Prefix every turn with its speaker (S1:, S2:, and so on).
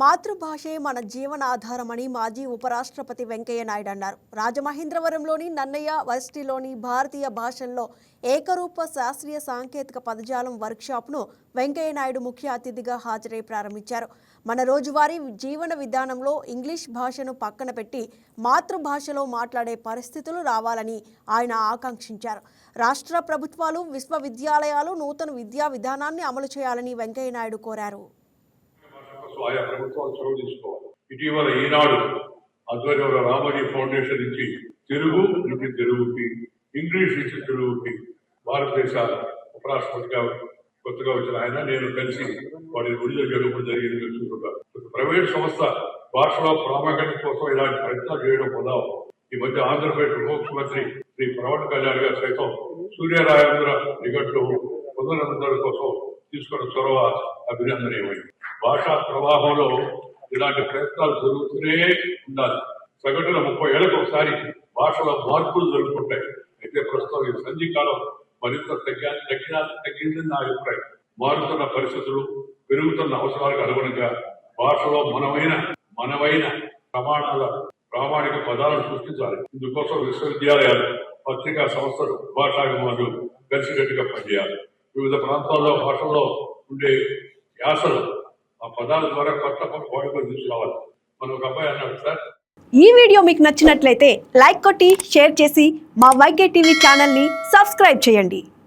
S1: మాతృభాషే మన జీవనాధారమని మాజీ ఉపరాష్ట్రపతి వెంకయ్య నాయుడు అన్నారు. రాజమహేంద్రవరంలోని నన్నయ్య వర్సిటీలోని భారతీయ భాషల్లో ఏకరూప శాస్త్రీయ సాంకేతిక పదజాలం వర్క్షాప్ను వెంకయ్య నాయుడు ముఖ్య అతిథిగా హాజరై ప్రారంభించారు. మన రోజువారీ జీవన విధానంలో ఇంగ్లీష్ భాషను పక్కన పెట్టి మాతృభాషలో మాట్లాడే పరిస్థితులు రావాలని ఆయన ఆకాంక్షించారు. రాష్ట్ర ప్రభుత్వాలు విశ్వవిద్యాలయాలు నూతన విద్యా విధానాన్ని అమలు చేయాలని వెంకయ్య నాయుడు కోరారు.
S2: ఆయా ప్రభుత్వాలు చొరవ తీసుకోవాలి. ఇటీవల ఈనాడు ఆధ్వర్యంలో రామోజీ ఫౌండేషన్ నుంచి తెలుగు నుంచి తెలుగుకి ఇంగ్లీష్ నుంచి తెలుగుకి భారతదేశ ఉపరాష్ట్రపతిగా కొత్తగా వచ్చిన ఆయన నేను కలిసి వాటిని విడుదల చేయడం జరిగింది తెలుసుకుంటాను ప్రైవేట్ సంస్థ భాషలో ప్రాముఖ్యత కోసం ఇలాంటి ప్రయత్నాలు చేయడం పొందాం ఈ మధ్య ఆంధ్రప్రదేశ్ ముఖ్యమంత్రి శ్రీ పవన్ కళ్యాణ్ గారు సైతం సూర్యరాజేంద్ర నిఘంటు పునరుద్ధరణ కోసం తీసుకున్న చొరవ అభినందనీయమైంది భాషా ప్రవాహంలో ఇలాంటి ప్రయత్నాలు జరుగుతూనే ఉండాలి. సగటున ముప్పై ఏళ్ళకు ఒకసారి భాషలో మార్పులు జరుగుతుంటాయి. అయితే ప్రస్తుతం ఈ సంధికాలం మరింత తగ్గా తగ్గిన తగ్గిందని నా అభిప్రాయం. మారుతున్న పరిస్థితులు పెరుగుతున్న అవసరాలకు అనుగుణంగా భాషలో మనమైన మనమైన ప్రమాణాల ప్రామాణిక పదాలను సృష్టించాలి. ఇందుకోసం విశ్వవిద్యాలయాలు పత్రికా సంస్థలు భాషాభిమానులు కలిసికట్టుగా పనిచేయాలి. వివిధ ప్రాంతాల్లో భాషల్లో ఉండే యాసలు ఆ పదాల ద్వారా కొత్త కొత్త వాడుకలు తీసుకురావాలి మన ఒక అబ్బాయి అన్నాడు సార్
S1: ఈ వీడియో మీకు నచ్చినట్లయితే లైక్ కొట్టి షేర్ చేసి మా వైకే టీవీ ఛానల్ని సబ్స్క్రైబ్ చేయండి.